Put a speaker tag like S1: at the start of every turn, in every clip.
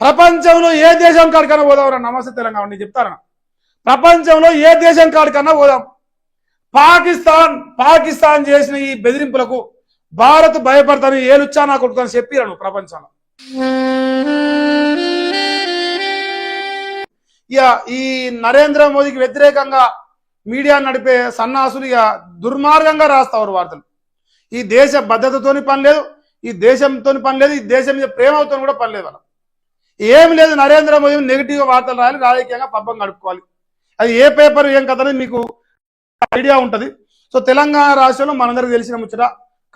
S1: ప్రపంచంలో ఏ దేశం కాడికన్నా పోదాం నమస్తే తెలంగాణ నేను చెప్తారా ప్రపంచంలో ఏ దేశం కాడికన్నా పోదాం. పాకిస్తాన్ పాకిస్తాన్ చేసిన ఈ బెదిరింపులకు భారత్ భయపడతాను ఏలుచ్చా నా కొడుకు చెప్పిరాను ప్రపంచంలో. ఇక ఈ నరేంద్ర మోదీకి వ్యతిరేకంగా మీడియా నడిపే సన్నాసులు ఇక దుర్మార్గంగా రాస్తారు వార్తలు. ఈ దేశ భద్రతతోని పని లేదు ఈ దేశంతో పని లేదు ఈ దేశం మీద ప్రేమతో కూడా పని లేదు ఏమి లేదు నరేంద్ర మోదీ నెగిటివ్ వార్తలు రాయాలి రాజకీయంగా పబ్బం గడుపుకోవాలి. అది ఏ పేపర్ ఏం కథ మీకు ఐడియా ఉంటుంది. సో తెలంగాణ రాష్ట్రంలో మనందరికి తెలిసిన ముచ్చట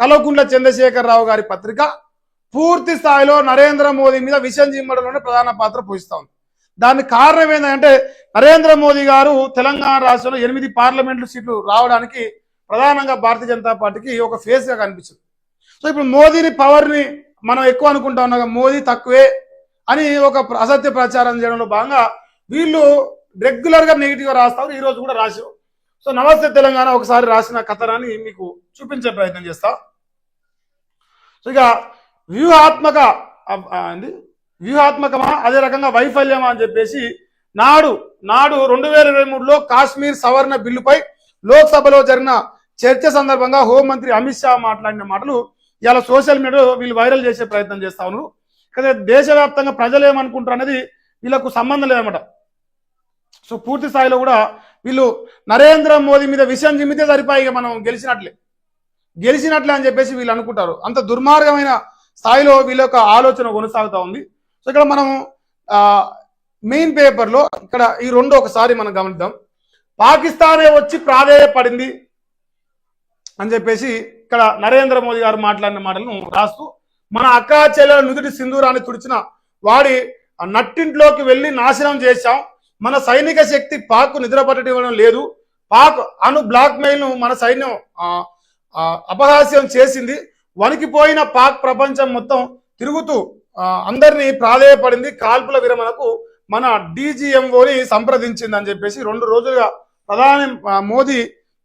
S1: కల్వకుంట్ల చంద్రశేఖర్ రావు గారి పత్రిక పూర్తి స్థాయిలో నరేంద్ర మోదీ మీద విషయం జిమ్మడంలోనే ప్రధాన పాత్ర పోషిస్తా ఉంది. దానికి కారణం ఏంటంటే నరేంద్ర మోదీ గారు తెలంగాణ రాష్ట్రంలో ఎనిమిది పార్లమెంట్లు సీట్లు రావడానికి ప్రధానంగా భారతీయ జనతా పార్టీకి ఒక ఫేస్గా కనిపించింది. సో ఇప్పుడు మోదీని పవర్ని మనం ఎక్కువ అనుకుంటా ఉన్నాం మోదీ తక్కువే అని ఒక అసత్య ప్రచారం చేయడంలో భాగంగా వీళ్ళు రెగ్యులర్గా నెగిటివ్గా రాస్తారు. ఈ రోజు కూడా రాశారు సో నమస్తే తెలంగాణ ఒకసారి రాసిన కథనాన్ని మీకు చూపించే ప్రయత్నం చేస్తా. సో ఇక వ్యూహాత్మక వ్యూహాత్మకమా? అదే రకంగా వైఫల్యమా అని చెప్పేసి నాడు నాడు రెండు వేల ఇరవై మూడులో కాశ్మీర్ సవరణ బిల్లుపై లోక్సభలో జరిగిన చర్చ సందర్భంగా హోంమంత్రి అమిత్ షా మాట్లాడిన మాటలు ఇలా సోషల్ మీడియాలో వీళ్ళు వైరల్ చేసే ప్రయత్నం చేస్తా ఉన్నారు. కదా దేశవ్యాప్తంగా ప్రజలు ఏమనుకుంటారు అనేది వీళ్ళకు సంబంధం లేదన్నమాట. సో పూర్తి స్థాయిలో కూడా వీళ్ళు నరేంద్ర మోదీ మీద విషయం చిమ్మితే సరిపోయి మనం గెలిచినట్లే. గెలిచినట్లే అని చెప్పేసి వీళ్ళు అనుకుంటారు. అంత దుర్మార్గమైన స్థాయిలో వీళ్ళ యొక్క ఆలోచన కొనసాగుతా ఉంది. సో ఇక్కడ మనం మెయిన్ పేపర్లో ఇక్కడ ఈ రెండు ఒకసారి మనం గమనిద్దాం. పాకిస్తానే వచ్చి ప్రాధేయపడింది అని చెప్పేసి ఇక్కడ నరేంద్ర మోదీ గారు మాట్లాడిన మాటలను రాస్తూ మన అక్కాచెల్లెల నుదుటి సింధూరాన్ని తుడిచిన వాడి నట్టింట్లోకి వెళ్ళి నాశనం చేశాం. మన సైనిక శక్తి పాక్ నిద్రపట్టడం ఇవ్వడం లేదు. పాక్ అను బ్లాక్ మెయిల్ను మన సైన్యం అపహాస్యం చేసింది. వణికిపోయిన పాక్ ప్రపంచం మొత్తం తిరుగుతూ అందరినీ ప్రాధేయపడింది. కాల్పుల విరమణకు మన డీజీఎంఓని సంప్రదించింది అని చెప్పేసి రెండు రోజులుగా ప్రధాని మోదీ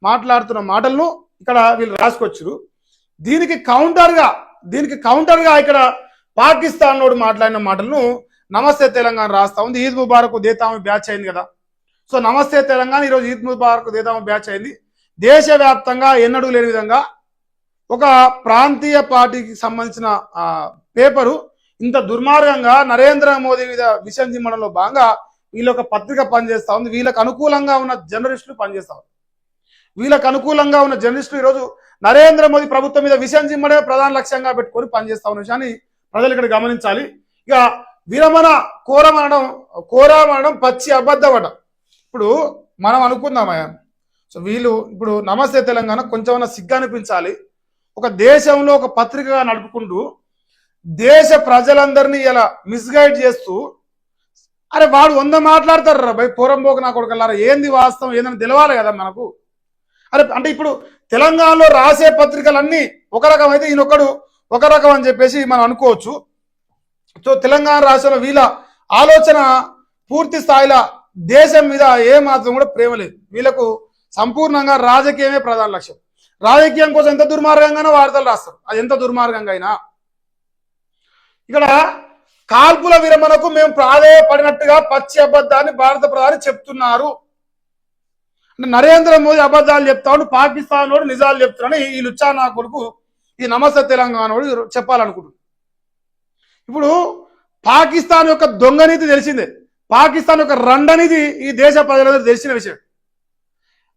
S1: మాట్లాడుతున్న మాటలను ఇక్కడ వీళ్ళు రాసుకొచ్చారు దీనికి కౌంటర్గా దీనికి కౌంటర్గా ఇక్కడ పాకిస్తాన్ నోడు మాట్లాడిన మాటలను నమస్తే తెలంగాణ రాస్తా ఉంది. ఈద్ ముబారక్ దేతాము బ్యాచ్ అయింది కదా. సో నమస్తే తెలంగాణ ఈరోజు ఈద్ ముబారక్ దేతాము బ్యాచ్ అయింది. దేశవ్యాప్తంగా ఎన్నడూ లేని విధంగా ఒక ప్రాంతీయ పార్టీకి సంబంధించిన పేపరు ఇంత దుర్మార్గంగా నరేంద్ర మోదీ మీద విషయం దిమ్మడంలో భాగంగా వీళ్ళ ఒక పత్రిక పనిచేస్తా ఉంది. వీళ్ళకు అనుకూలంగా ఉన్న జర్నలిస్టులు పనిచేస్తూ ఉంది వీళ్ళకు అనుకూలంగా ఉన్న జర్నలిస్టులు ఈరోజు నరేంద్ర మోదీ ప్రభుత్వం మీద విషయం చిమ్మడే ప్రధాన లక్ష్యంగా పెట్టుకొని పనిచేస్తా ఉన్న విషయాన్ని ప్రజలు ఇక్కడ గమనించాలి. ఇక విరమణ కోరమనడం కోరమనడం పచ్చి అబద్ధమట. ఇప్పుడు మనం అనుకుందామయ్యా సో వీళ్ళు ఇప్పుడు నమస్తే తెలంగాణ కొంచెం సిగ్గు అనిపించాలి. ఒక దేశంలో ఒక పత్రికగా నడుపుకుంటూ దేశ ప్రజలందరినీ ఇలా మిస్గైడ్ చేస్తూ అరే వాడు వంద మాట్లాడతారు రా భయ్ పూరంబోకు నా కొడుకల్లారా ఏంది వాస్తవం ఏందని తెలవాలి కదా మనకు. అరే అంటే ఇప్పుడు తెలంగాణలో రాసే పత్రికలన్నీ ఒక రకం అయితే ఈయనొక్కడు ఒక రకం అని చెప్పేసి మనం అనుకోవచ్చు. సో తెలంగాణ రాష్ట్రంలో వీళ్ళ ఆలోచన పూర్తి స్థాయిలో దేశం మీద ఏ మాత్రం కూడా ప్రేమ లేదు. వీళ్ళకు సంపూర్ణంగా రాజకీయమే ప్రధాన లక్ష్యం. రాజకీయం కోసం ఎంత దుర్మార్గంగానో వార్తలు రాస్తారు. అది ఎంత దుర్మార్గంగా అయినా. ఇక్కడ కాల్పుల విరమణకు మేము ప్రాధేయపడినట్టుగా పచ్చి అబద్ధాన్ని భారత ప్రధాని చెప్తున్నారు. నరేంద్ర మోదీ అబద్ధాలు చెప్తాడు పాకిస్తాన్ వాడు నిజాలు చెప్తున్నాడు ఈ లుచ్చా నా కొడుకు ఈ నమస్తే తెలంగాణ వాడు చెప్పాలనుకుంటున్నాడు. ఇప్పుడు పాకిస్తాన్ యొక్క దొంగనీతి తెలిసిందే. పాకిస్తాన్ యొక్క రండనీతి ఈ దేశ ప్రజలందరూ తెలిసిన విషయం.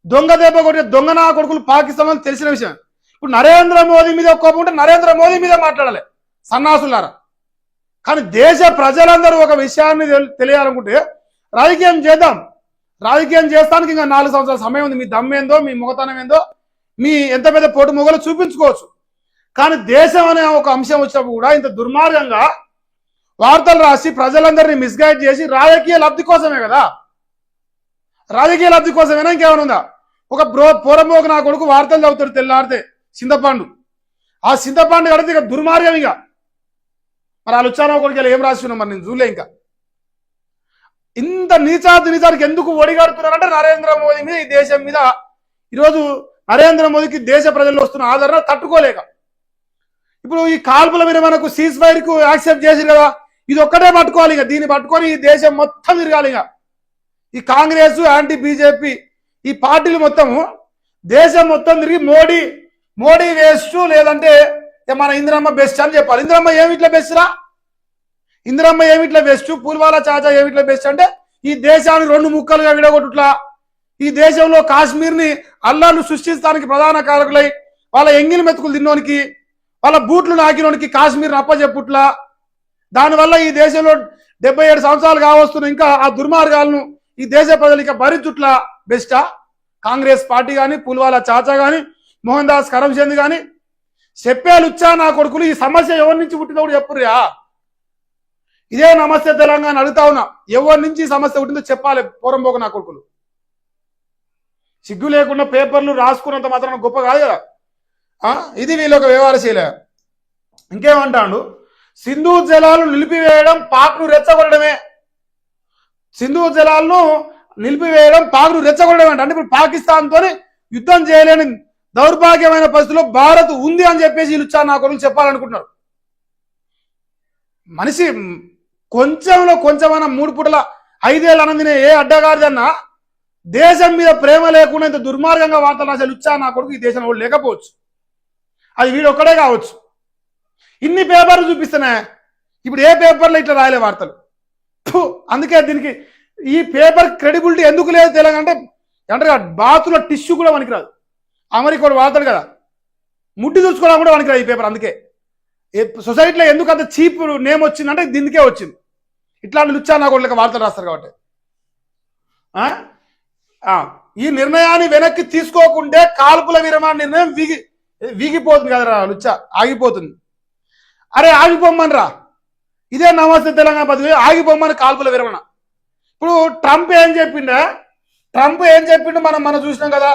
S1: దొంగ దెబ్బ కొట్టే దొంగ నా కొడుకులు పాకిస్తాన్ అని తెలిసిన విషయం. ఇప్పుడు నరేంద్ర మోదీ మీద కోపం ఉంటే నరేంద్ర మోదీ మీద మాట్లాడాలి. సన్నాసులారా. కానీ దేశ ప్రజలందరూ ఒక విషయాన్ని తెలియాలనుకుంటే రాజకీయం చేద్దాం. రాజకీయం చేస్తానికి ఇంకా నాలుగు సంవత్సరాల సమయం ఉంది. మీ దమ్మేందో మీ మొగతనం ఏందో మీ ఎంత పెద్ద పోటు మొగలు చూపించుకోవచ్చు. కానీ దేశం అనే ఒక అంశం వచ్చినప్పుడు కూడా ఇంత దుర్మార్గంగా వార్తలు రాసి ప్రజలందరినీ మిస్గైడ్ చేసి రాజకీయ లబ్ధి కోసమే కదా. రాజకీయ లబ్ధి కోసమేనా ఇంకేమైనా ఉందా? ఒక బ్రో పూరమోక నా కొడుకు వార్తలు చదువుతాడు తెల్లారితే చింతపండు. ఆ చింతపండు కడితే ఇక దుర్మార్గం ఇక. మరి ఆ లుచ్చానో కొడుకు ఇలా ఏం రాసి మరి నేను చూడలే ఇంకా. ఇంత నీచాతి నీచానికి ఎందుకు ఒడిగాడుతున్నారంటే నరేంద్ర మోదీ మీద ఈ దేశం మీద ఈరోజు నరేంద్ర మోదీకి దేశ ప్రజల్లో వస్తున్న ఆదరణ తట్టుకోలేక. ఇప్పుడు ఈ కాల్పుల మీద మనకు సీజ్ ఫైర్కు యాక్సెప్ట్ చేసి కదా ఇది ఒక్కటే పట్టుకోవాలి ఇక. దీన్ని పట్టుకొని ఈ దేశం మొత్తం తిరగాలి ఇక. ఈ కాంగ్రెస్ యాంటీ బీజేపీ ఈ పార్టీలు మొత్తము దేశం మొత్తం తిరిగి మోడీ మోడీ వేస్ట్ లేదంటే మన ఇందిరమ్మ బెస్ట్ అని చెప్పాలి. ఇందిరమ్మ ఏమిట్లా బెస్ట్ రా? ఇందిరమ్మ ఏమిట్లా బెస్ట్ పూల్వాలా చాచా ఏమిట్లా బెస్ట్ అంటే ఈ దేశాన్ని రెండు ముక్కలుగా విడగొట్టుట్లా. ఈ దేశంలో కాశ్మీర్ని అల్లాలు సృష్టించడానికి ప్రధాన కారకులై వాళ్ళ ఎంగిలి మెతుకులు తిన్నోనికి వాళ్ళ బూట్లు నాకినోనికి కాశ్మీర్ అప్పచెప్పుట్లా దానివల్ల ఈ దేశంలో డెబ్బై ఏడు సంవత్సరాలు కావస్తున్న ఇంకా ఆ దుర్మార్గాలను ఈ దేశ ప్రజలు ఇంకా భరించుట్లా బెస్టా కాంగ్రెస్ పార్టీ కానీ పుల్వాలా చాచా కానీ మోహన్ దాస్ కరమ్చంద్ కానీ చెప్పేలుచ్చా నా కొడుకులు ఈ సమస్య ఎవరి నుంచి పుట్టినప్పుడు కూడా చెప్పుర్యా ఇదే నమస్తే తెలంగాణ అడుగుతా ఉన్నా. ఎవరి నుంచి సమస్య ఉంటుందో చెప్పాలి పోరంపోక నా కొడుకులు. సిగ్గు లేకుండా పేపర్లు రాసుకున్నంత మాత్రం గొప్ప కాదు కదా. ఇది వీళ్ళ ఒక వ్యవహారశీల. ఇంకేమంటాడు? సింధు జలాలు నిలిపివేయడం పాక్ను రెచ్చగొట్టడమే. సింధు జలాలను నిలిపివేయడం పాక్ను రెచ్చగొట్టడం అంటే ఇప్పుడు పాకిస్తాన్ యుద్ధం చేయలేని దౌర్భాగ్యమైన పరిస్థితిలో భారత్ ఉంది అని చెప్పేసి వీళ్ళు నా కొడుకు చెప్పాలనుకుంటున్నారు. మనిషి కొంచెంలో కొంచెమైనా మూడు పూటల ఐదేళ్ళు అనందిన ఏ అడ్డగారిదన్నా దేశం మీద ప్రేమ లేకుండా ఇంత దుర్మార్గంగా వార్తలు రాసే లుచ్చా నా కొడుకు ఈ దేశంలో లేకపోవచ్చు. అది వీడు ఒక్కడే కావచ్చు. ఇన్ని పేపర్లు చూపిస్తున్నా ఇప్పుడు ఏ పేపర్లో ఇట్లా రాయలే వార్తలు? అందుకే దీనికి ఈ పేపర్ క్రెడిబిలిటీ ఎందుకు లేదు తెలంగాణ అంటే అంటారు కదా బాతులో టిష్యూ కూడా పనికిరాదు. అమెరికా వాడు వాడతాడు కదా. ముట్టి చూసుకోవడం కూడా పనికిరాదు ఈ పేపర్ అందుకే. సొసైటీలో ఎందుకు అంత చీప్ నేమ్ వచ్చిందంటే దీనికే వచ్చింది. ఇట్లాంటి లుచ్చా నా కొడుకు వార్తలు రాస్తారు కాబట్టి. ఈ నిర్ణయాన్ని వెనక్కి తీసుకోకుంటే కాల్పుల విరమణ నిర్ణయం వీగి వీగిపోతుంది కదరా లుచ్చ ఆగిపోతుంది. అరే ఆగిపోమ్మని రా ఇదే నమస్తే తెలంగాణ పదవి ఆగిపోమ్మని కాల్పుల విరమణ. ఇప్పుడు ట్రంప్ ఏం చెప్పిండే? ట్రంప్ ఏం చెప్పిండు? మనం మనం చూసినాం కదా.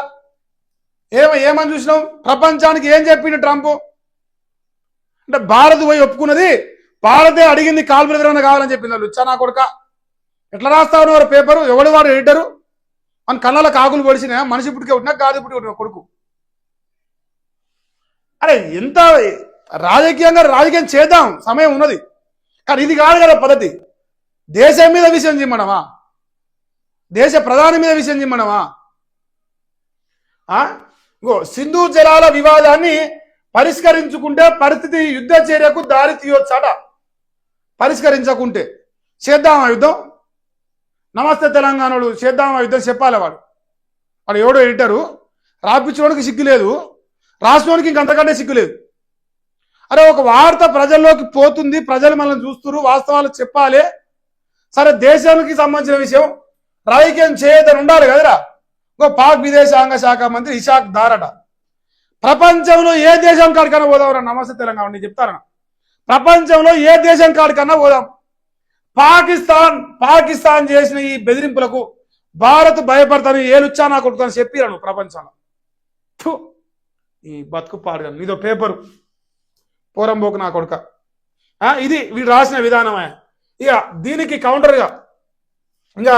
S1: ఏమ ఏమని చూసినాం? ప్రపంచానికి ఏం చెప్పిండు ట్రంప్? అంటే భారత్ పోయి ఒప్పుకున్నది. భారతే అడిగింది కాల్పుల విరమణ కావాలని చెప్పింది. లుచ్చా నా కొడుక. ఎట్లా రాస్తా వారు పేపరు? ఎవడు వాడు ఎడిటరు? మన కళ్ళ కాకులు పొడిచిన మనిషి పుట్టుకే ఉన్నా కాదు పుట్టుకే కొడుకు. అరే ఎంత రాజకీయంగా రాజకీయం చేద్దాం. సమయం ఉన్నది. కానీ ఇది కాదు కదా పద్ధతి. దేశం మీద విషయం చిమ్మడమా దేశ ప్రధాని మీద విషయం చిమ్మడమా ఆ? సింధు జలాల వివాదాన్ని పరిష్కరించుకుంటే పరిస్థితి యుద్ధ చర్యకు దారి తీయొచ్చట. పరిష్కరించకుంటే. చేద్దామా యుద్ధం. నమస్తే తెలంగాణలో చేద్దామా యుద్ధం చెప్పాలి వాడు. వాడు ఎవడో ఎడిటరు? రాపించడానికి సిగ్గు లేదు. రాసినోనికి ఇంకంతకంటే సిగ్గు లేదు. అరే ఒక వార్త ప్రజల్లోకి పోతుంది ప్రజలు మనల్ని చూస్తున్నారు వాస్తవాలు చెప్పాలి. సరే దేశానికి సంబంధించిన విషయం. రాజకీయం చేయదని ఉండాలి కదరా. ఇంకో పాక్ విదేశాంగ శాఖ మంత్రి ఇషాక్ దారట. ప్రపంచంలో ఏ దేశం కాడికన్నా పోదాం నమస్తే తెలంగాణ నేను చెప్తారా ప్రపంచంలో ఏ దేశం కాడికన్నా పోదాం. పాకిస్తాన్ పాకిస్తాన్ చేసిన ఈ బెదిరింపులకు భారత్ భయపడతాను ఏలుచ్చా నా కొడుతాను చెప్పిరాను ప్రపంచంలో. ఈ బతుకు పాడు ఇదో పేపరు. పోరంబోకు నా కొడుక. ఇది వీడు రాసిన విధానమే. ఇక దీనికి కౌంటర్గా ఇంకా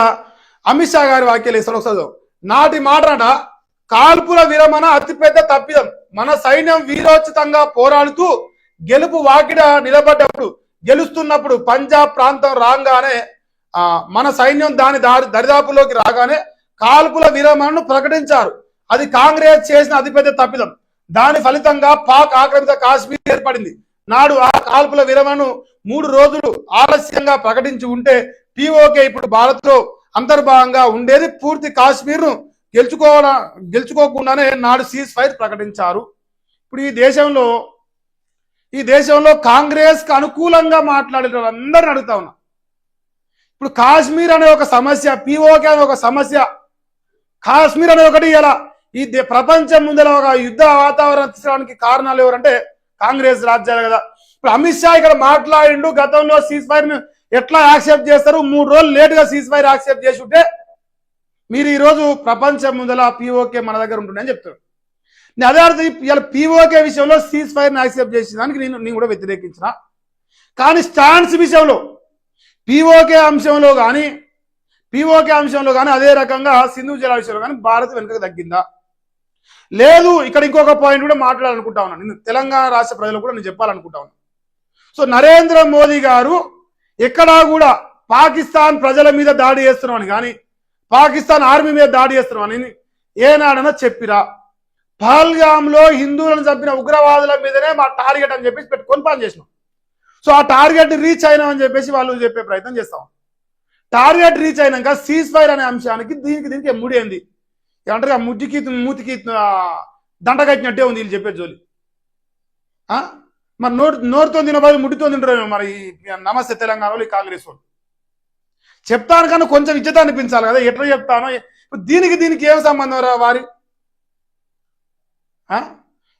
S1: అమిత్ షా గారి వాక్యాలు ఇస్తారు ఒకసారి నాటి మాట కాల్పుల విరమణ అతిపెద్ద తప్పిదం. మన సైన్యం వీరోచితంగా పోరాడుతూ గెలుపు వాకిడ నిలబడ్డప్పుడు గెలుస్తున్నప్పుడు పంజాబ్ ప్రాంతం రాగానే ఆ, మన సైన్యం దాని దారి దరిదాపులోకి రాగానే కాల్పుల విరమణను ప్రకటించారు. అది కాంగ్రెస్ చేసిన అతిపెద్ద తప్పిదం. దాని ఫలితంగా పాక్ ఆక్రమిత కాశ్మీర్ ఏర్పడింది. నాడు ఆ కాల్పుల విరమణను మూడు రోజులు ఆలస్యంగా ప్రకటించి ఉంటే పిఓకే ఇప్పుడు భారత్లో అంతర్భాగంగా ఉండేది పూర్తి కాశ్మీర్ను గెలుచుకో గెలుచుకోవడం గెలుచుకోకుండానే నాడు సీజ్ ఫైర్ ప్రకటించారు. ఇప్పుడు ఈ దేశంలో ఈ దేశంలో కాంగ్రెస్కి అనుకూలంగా మాట్లాడే వాళ్ళందరిని అడుగుతా ఉన్నా. ఇప్పుడు కాశ్మీర్ అనే ఒక సమస్య పిఓకే అనే ఒక సమస్య కాశ్మీర్ అనే ఒకటి ఇలా ఈ దే- ప్రపంచం ముందర ఒక యుద్ధ వాతావరణం తీసుకోవడానికి కారణాలు ఎవరంటే కాంగ్రెస్ రాజ్యాలు కదా. ఇప్పుడు అమిత్ షా ఇక్కడ మాట్లాడిండు గతంలో సీజ్ ఫైర్ ఎట్లా యాక్సెప్ట్ చేస్తారు? మూడు రోజులు లేటుగా సీజ్ ఫైర్ యాక్సెప్ట్ చేసి ఉంటే మీరు ఈరోజు ప్రపంచం ముందల పీఓకే మన దగ్గర ఉంటుందని చెప్తారు నేను అదే అర్థం ఇలా పీఓకే విషయంలో సీజ్ ఫైర్ని యాక్సెప్ట్ చేసిన దానికి నేను నేను కూడా వ్యతిరేకించిన. కానీ స్టాండ్స్ విషయంలో పీఓకే అంశంలో కానీ పీఓకే అంశంలో కానీ అదే రకంగా సింధు జల విషయంలో కానీ భారత్ వెనుకకు తగ్గిందా? లేదు ఇక్కడ ఇంకొక పాయింట్ కూడా మాట్లాడాలనుకుంటా ఉన్నాను నేను తెలంగాణ రాష్ట్ర ప్రజలు కూడా నేను చెప్పాలనుకుంటా ఉన్నాను సో నరేంద్ర మోదీ గారు ఎక్కడా కూడా పాకిస్తాన్ ప్రజల మీద దాడి చేస్తున్నామని కానీ పాకిస్తాన్ ఆర్మీ మీద దాడి చేస్తున్నామని ఏనాడన్నా చెప్పిరా. పహల్గామ్లో హిందువులను చంపిన ఉగ్రవాదుల మీదనే మా టార్గెట్ అని చెప్పేసి పెట్టుకొని పని చేసినాం. సో ఆ టార్గెట్ రీచ్ అయినామని చెప్పేసి వాళ్ళు చెప్పే ప్రయత్నం చేస్తాం. టార్గెట్ రీచ్ అయినాక సీజ్ ఫైర్ అనే అంశానికి దీనికి దీనికి ముడి ఏమంటారు ముద్దికి మూతికి దండ కట్టినట్టే ఉంది వీళ్ళు చెప్పే జోలి. ఆ? మరి నోరు నోరుతో తినబోదు ముడితో తింటారు మరి నమస్తే తెలంగాణలో ఈ కాంగ్రెస్ వాళ్ళు. చెప్తాను కానీ కొంచెం ఇజ్జత అనిపించాలి కదా. ఎట్లా చెప్తానో? ఇప్పుడు దీనికి దీనికి ఏం సంబంధం రా వారి? ఆ?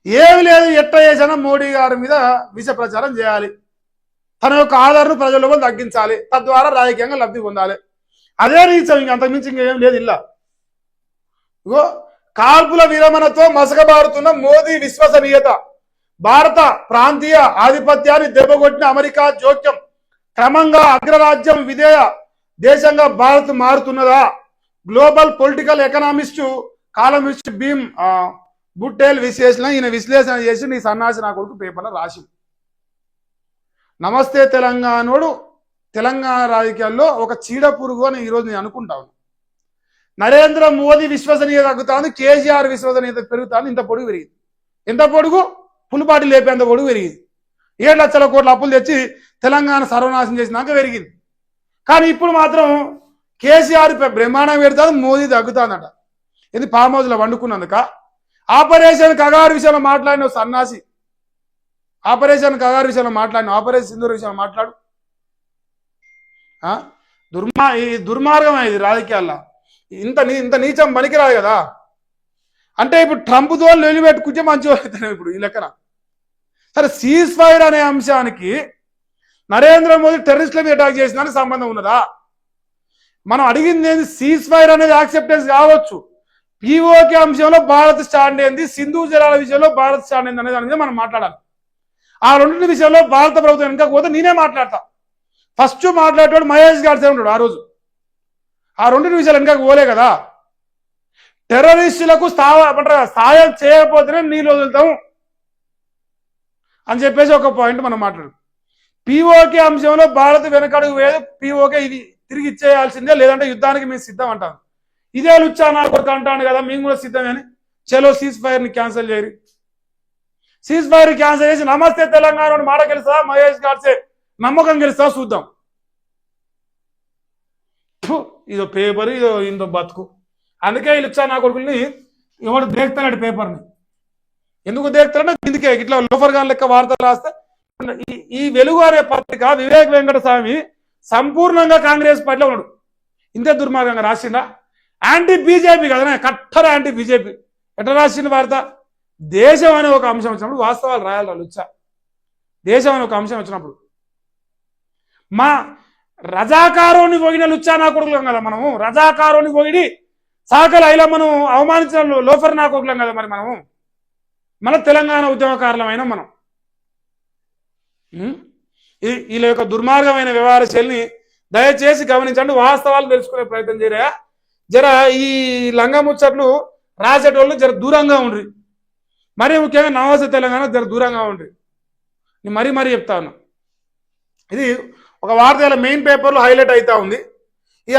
S1: ఏమి లేదు ఎట్లా చేసినా మోడీ గారి మీద విష ప్రచారం చేయాలి. తన యొక్క ఆధారను ప్రజల్లో తగ్గించాలి. తద్వారా రాజకీయంగా లబ్ధి పొందాలి. అదే రీచం ఇంక అంతకుమించి ఇంకేం లేదు ఇలా. ఇగో కాల్పుల విరమణతో మసకబారుతున్న మోదీ విశ్వసనీయత. భారత ప్రాంతీయ ఆధిపత్యాన్ని దెబ్బకొట్టిన అమెరికా జోక్యం క్రమంగా అగ్రరాజ్యం విధేయ దేశంగా Bharat మారుతున్నదా? Global political economist columnist Bhim Bhurtel విశ్లేషణ ఈయన విశ్లేషణ చేసి నీ సన్నాసి నా కొడుకు పేపర్లో రాసి నమస్తే తెలంగాణోడు తెలంగాణ రాజకీయాల్లో ఒక చీడ పురుగు అని ఈరోజు నేను అనుకుంటాను నరేంద్ర మోదీ విశ్వసనీయత తగ్గుతాను కేసీఆర్ విశ్వసనీయత పెరుగుతాను ఇంత పొడుగు పెరిగింది. ఎంత పొడుగు? పులిపాటి లేపేంత పొడుగు పెరిగింది. ఏడు లక్షల కోట్ల అప్పులు తెచ్చి తెలంగాణ సర్వనాశనం చేసినాక పెరిగింది. కానీ ఇప్పుడు మాత్రం కేసీఆర్ బ్రహ్మాండం పెడతాను మోదీ తగ్గుతాదట. ఇది ఫామ్ హౌస్లో వండుకున్నందుక? ఆపరేషన్ కగారు విషయంలో మాట్లాడిన సన్నాసి. ఆపరేషన్ కగారు విషయంలో మాట్లాడిన ఆపరేషన్ సింధూర్ విషయంలో మాట్లాడు. దుర్మా ఈ దుర్మార్గం ఇది రాజకీయాల్లో. ఇంత ఇంత నీచం పనికిరాదు కదా. అంటే ఇప్పుడు ట్రంప్ తోలు నిలబెట్టుకుంటే మంచిగా అవుతున్నాయి ఇప్పుడు ఈ లెక్కన. సరే సీజ్ ఫైర్ అనే అంశానికి నరేంద్ర మోదీ టెర్రరిస్టుల మీద అటాక్ చేసిన సంబంధం ఉన్నదా? మనం అడిగింది ఏంది? సీజ్ ఫైర్ అనేది యాక్సెప్టెన్స్ కావచ్చు. పీఓకే అంశంలో భారత్ స్టాండ్ ఏంది? సింధు జలాల విషయంలో భారత్ స్టాండ్ ఏంది అనే దాని మీద మనం మాట్లాడాలి. ఆ రెండింటి విషయంలో భారత ప్రభుత్వం వెనుక పోతే నేనే మాట్లాడతా. ఫస్ట్ మాట్లాడేవాడు మహేష్ గారి ఉంటాడు ఆ రోజు. ఆ రెండింటి విషయాలు ఇంకా పోలే కదా. టెర్రరిస్టులకు స్థావ ఏమంటారు సాయం చేయకపోతేనే నీళ్ళు వదులుతాం అని చెప్పేసి ఒక పాయింట్ మనం మాట్లాడు. పిఓకే అంశంలో భారత్ వెనకడుగు వేయదు. పిఓకే ఇది తిరిగి ఇచ్చేయాల్సిందే. లేదంటే యుద్ధానికి మేము సిద్ధం అంటాను ఇదే లుచ్చా నా కొడుకు అంటాను కదా మేము కూడా సిద్ధమే అని చలో సీజ్ ఫైర్ని క్యాన్సిల్ చేయరు. సీజ్ ఫైర్ క్యాన్సిల్ చేసి నమస్తే తెలంగాణ మాట గెలుస్తా మహేష్ గాడ్సే నమ్మకం గెలుస్తా చూద్దాం. ఇదో పేపర్ ఇదో ఇందో బతుకు. అందుకే వీళ్ళు ఇచ్చా నా కొడుకుల్ని ఎవడు దేక్తాడు పేపర్ని. ఎందుకు దేక్తాడంటే ఇందుకే ఇట్లా లోఫర్ గాన్ లెక్క వార్తలు రాస్తే ఈ- వెలుగు అనే పత్రిక వివేక్ వెంకట స్వామి సంపూర్ణంగా కాంగ్రెస్ పార్టీలో ఉన్నాడు. ఇంతే దుర్మార్గంగా రాసిందా యాంటీ బీజేపీ కదా కట్టర యాంటీ బీజేపీ. ఎట్లా రాసిండు వార్త దేశం అనే ఒక అంశం వచ్చినప్పుడు వాస్తవాలు రాయాలి వాళ్ళు దేశం అనే ఒక అంశం వచ్చినప్పుడు. మా రజాకారోని పోయిన లుచ్చా నా కొడుకులం కదా మనము. రజాకారోని పోయి సాకలు అయిలా మనం అవమానించిన లోఫర్ నా కొడుకులం కదా మరి మనము. మన తెలంగాణ ఉద్యమకారులమైన మనం. వీళ్ళ యొక్క దుర్మార్గమైన వ్యవహార శైలిని దయచేసి గమనించండి. వాస్తవాలు తెలుసుకునే ప్రయత్నం చేయరా? జర ఈ లంగా ముచ్చట్లు రాసేటోళ్ళు జర దూరంగా ఉండ్రి. మరీ ముఖ్యంగా నవాస తెలంగాణ జర దూరంగా ఉండ్రి. నేను మరీ మరీ చెప్తా ఇది ఒక వార్త ఇలా మెయిన్ పేపర్లో హైలైట్ అవుతా ఉంది. ఇక